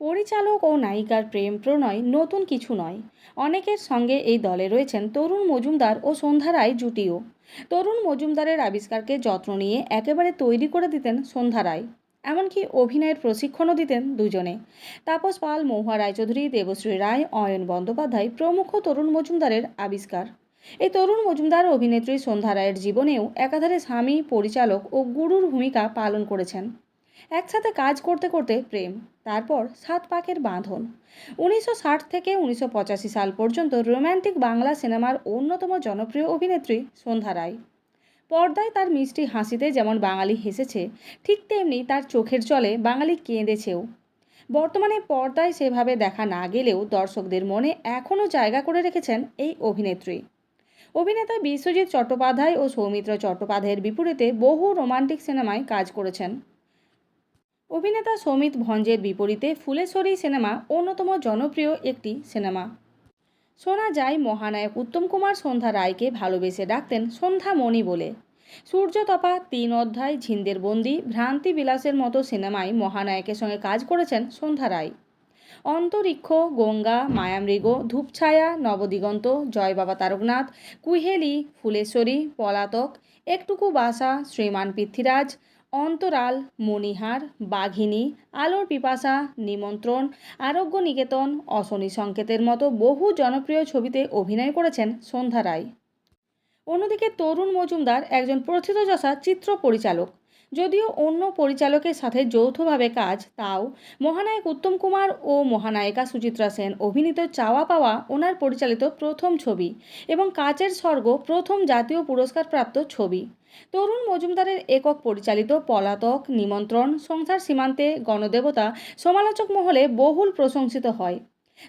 পরিচালক ও নায়িকার প্রেম প্রণয় নতুন কিছু নয়। অনেকের সঙ্গে এই দলে রয়েছেন তরুণ মজুমদার ও সন্ধ্যা রায় জুটিও। তরুণ মজুমদারের আবিষ্কারকে যত্ন নিয়ে একেবারে তৈরি করে দিতেন সন্ধ্যা রায়। এমনকি অভিনয়ের প্রশিক্ষণও দিতেন দুজনে। তাপস পাল, মহুয়া রায়চৌধুরী, দেবশ্রী রায়, অয়ন বন্দ্যোপাধ্যায় প্রমুখ তরুণ মজুমদারের আবিষ্কার। এই তরুণ মজুমদার অভিনেত্রী সন্ধ্যা রায়ের জীবনেও একাধারে স্বামী, পরিচালক ও গুরুর ভূমিকা পালন করেছেন। একসাথে কাজ করতে করতে প্রেম, তারপর সাত পাকের বাঁধন। উনিশশো ষাট থেকে উনিশশো পঁচাশি সাল পর্যন্ত রোম্যান্টিক বাংলা সিনেমার অন্যতম জনপ্রিয় অভিনেত্রী সন্ধ্যা রায়। পর্দায় তার মিষ্টি হাসিতে যেমন বাঙালি হেসেছে, ঠিক তেমনি তার চোখের জলে বাঙালি কেঁদেছেও। বর্তমানে পর্দায় সেভাবে দেখা না গেলেও দর্শকদের মনে এখনও জায়গা করে রেখেছেন এই অভিনেত্রী। অভিনেতা বিশ্বজিৎ চট্টোপাধ্যায় ও সৌমিত্র চট্টোপাধ্যায়ের বিপরীতে বহু রোমান্টিক সিনেমায় কাজ করেছেন। অভিনেতা সৌমিত ভঞ্জের বিপরীতে ফুলেশ্বরী সিনেমা অন্যতম জনপ্রিয় একটি সিনেমা। শোনা যায়, মহানায়ক উত্তম কুমার সন্ধ্যা রায়কে ভালোবেসে ডাকতেন সন্ধ্যা মণি বলে। সূর্যতপা তিন অধ্যায়, ঝিন্দের বন্দি, ভ্রান্তি বিলাসের মতো সিনেমায় মহানায়কের সঙ্গে কাজ করেছেন সন্ধ্যা রায়। অন্তরিক্ষ, গঙ্গা, মায়ামৃগ, ধূপছায়া, নবদিগন্ত, জয় বাবা তারকনাথ, কুহেলি, ফুলেশ্বরী, পলাতক, একটুকু বাসা, শ্রীমান পৃথ্বীরাজ অন্তরাল, মণিহার, বাঘিনী, আলোর পিপাসা, নিমন্ত্রণ, আরোগ্য নিকেতন, অশনি সংকেতের মতো বহু জনপ্রিয় ছবিতে অভিনয় করেছেন সন্ধ্যা রায়। অন্যদিকে তরুণ মজুমদার একজন প্রথিতযশা চিত্র পরিচালক। যদিও অন্য পরিচালকের সাথে যৌথভাবে কাজ, তাও মহানায়ক উত্তম কুমার ও মহানায়িকা সুচিত্রা সেন অভিনীত চাওয়া পাওয়া ওনার পরিচালিত প্রথম ছবি এবং কাচের স্বর্গ প্রথম জাতীয় পুরস্কারপ্রাপ্ত ছবি। তরুণ মজুমদারের একক পরিচালিত পলাতক, নিমন্ত্রণ, সংসার সীমান্তে গণদেবতা, সমালোচক মহলে বহুল প্রশংসিত হয়।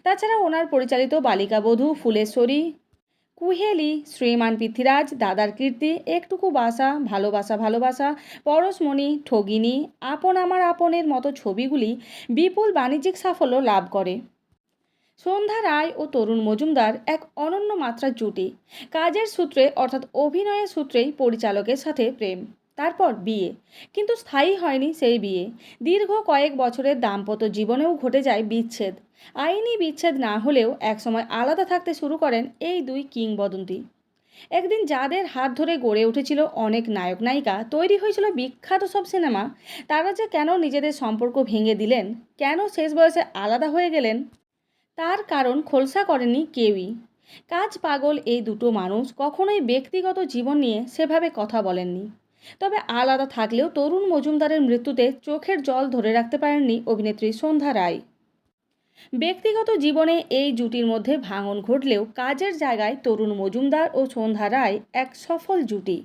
তাছাড়া ওনার পরিচালিত বালিকা বধূ ফুলেশ্বরী কুহেলি, শ্রীমান পৃথ্বীরাজ, দাদার কীর্তি, একটুকু বাসা, ভালোবাসা ভালোবাসা, পরশমণি, ঠগিনী, আপন আমার আপনের মতো ছবিগুলি বিপুল বাণিজ্যিক সাফল্য লাভ করে। সন্ধ্যা রায় ও তরুণ মজুমদার এক অনন্য মাত্রার জুটি। কাজের সূত্রে, অর্থাৎ অভিনয়ের সূত্রেই পরিচালকের সাথে প্রেম। তারপর বিয়ে। কিন্তু স্থায়ী হয়নি সেই বিয়ে। দীর্ঘ কয়েক বছরের দাম্পত্য জীবনেও ঘটে যায় বিচ্ছেদ। আইনি বিচ্ছেদ না হলেও একসময় আলাদা থাকতে শুরু করেন এই দুই কিংবদন্তি। একদিন যাদের হাত ধরে গড়ে উঠেছিল অনেক নায়ক নায়িকা, তৈরি হয়েছিল বিখ্যাত সব সিনেমা, তারা যে কেন নিজেদের সম্পর্ক ভেঙে দিলেন? কেন শেষ বয়সে আলাদা হয়ে গেলেন? তার কারণ খোলসা করেনি কেউই। কাজ পাগল এই দুটো মানুষ কখনোই ব্যক্তিগত জীবন নিয়ে সেভাবে কথা বলেননি। তবে আলাদা থাকলেও তরুণ মজুমদারের মৃত্যুতে চোখের জল ধরে রাখতে পারেননি অভিনেত্রী সন্ধ্যা রায়। ব্যক্তিগত জীবনে এই জুটির মধ্যে ভাঙন ঘটলেও কাজের জায়গায় তরুণ মজুমদার ও সন্ধ্যা রায় এক সফল জুটি।